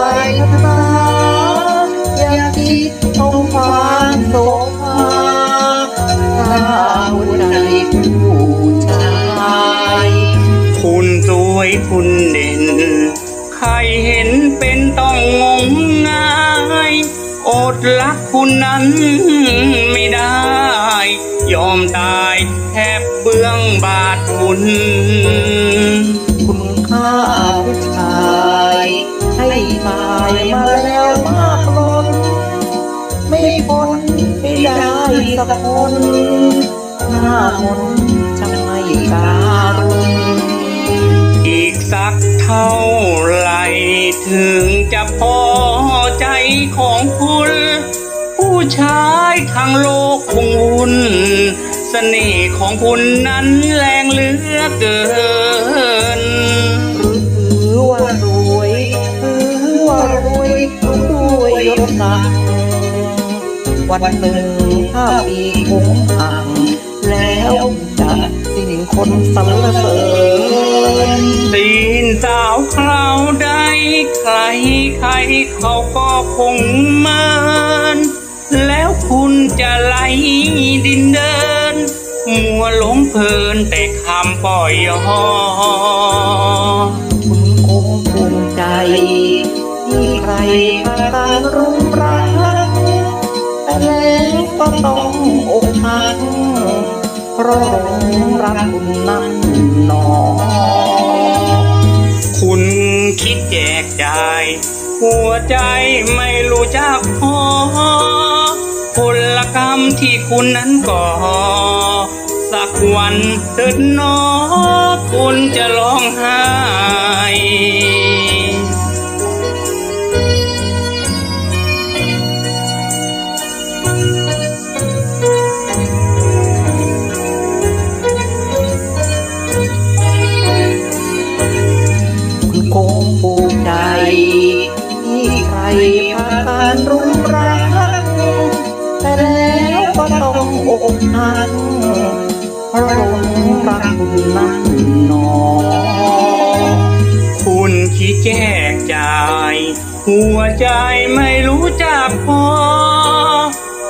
ายทักษาอย่าคิดเองความโสภาถ้าหุ่ในผู้ชาย คุณสวยคุณเด่น ใครเห็นเป็นต้องงมงายอดรักคุณนั้นไม่ได้ ยอมตายแทบเบื้องบาทคุณ คุณค่า ตายมาแล้วมากล้นไม่พ้นไม่ได้สักคนหน้ามนต์ช่างไม่การุณอีกสักเท่าไหรถึงจะพอใจของคุณ ผู้ชายทั้งโลกคงวุ่นเสน่ห์ของคุณนั้นแรงเหลือเกิน ด้วยยศศักดิ์วันหนึ่งถ้าปีคงห่าง แล้วจะสิ้นคนสรรเสริญตีนสาวคราวใดใครใครเขาก็คงเมินแล้วคุณจะไหลดินเดิน มัวหลงเพลินแต่คำปล่อยยอคุณคงภูมิใจที่ ใครพาการรุมรักแต่แล้วก็ต้องอกหักเพราะหลงรักคุณนั้นหนอ คุณคิดแจกจ่าย หัวใจไม่รู้จักพอพลกรรมที่คุณนั้นก่อ สักวันเถิดหนอคุณจะร้องไห้ กหักเพราะหลงรักคุณนั้นหนอ คุณคิดแจกจ่าย หัวใจไม่รู้จักพอ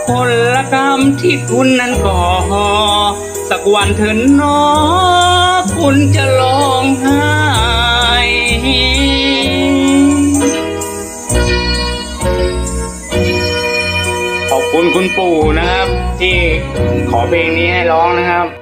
พลกรรมที่คุณนั้นก่อ สักวันเถินนอ คุณจะร้องห้ ขอบคุณคุณปู่นะครับ ที่ขอเพลงนี้ให้ร้องนะครับ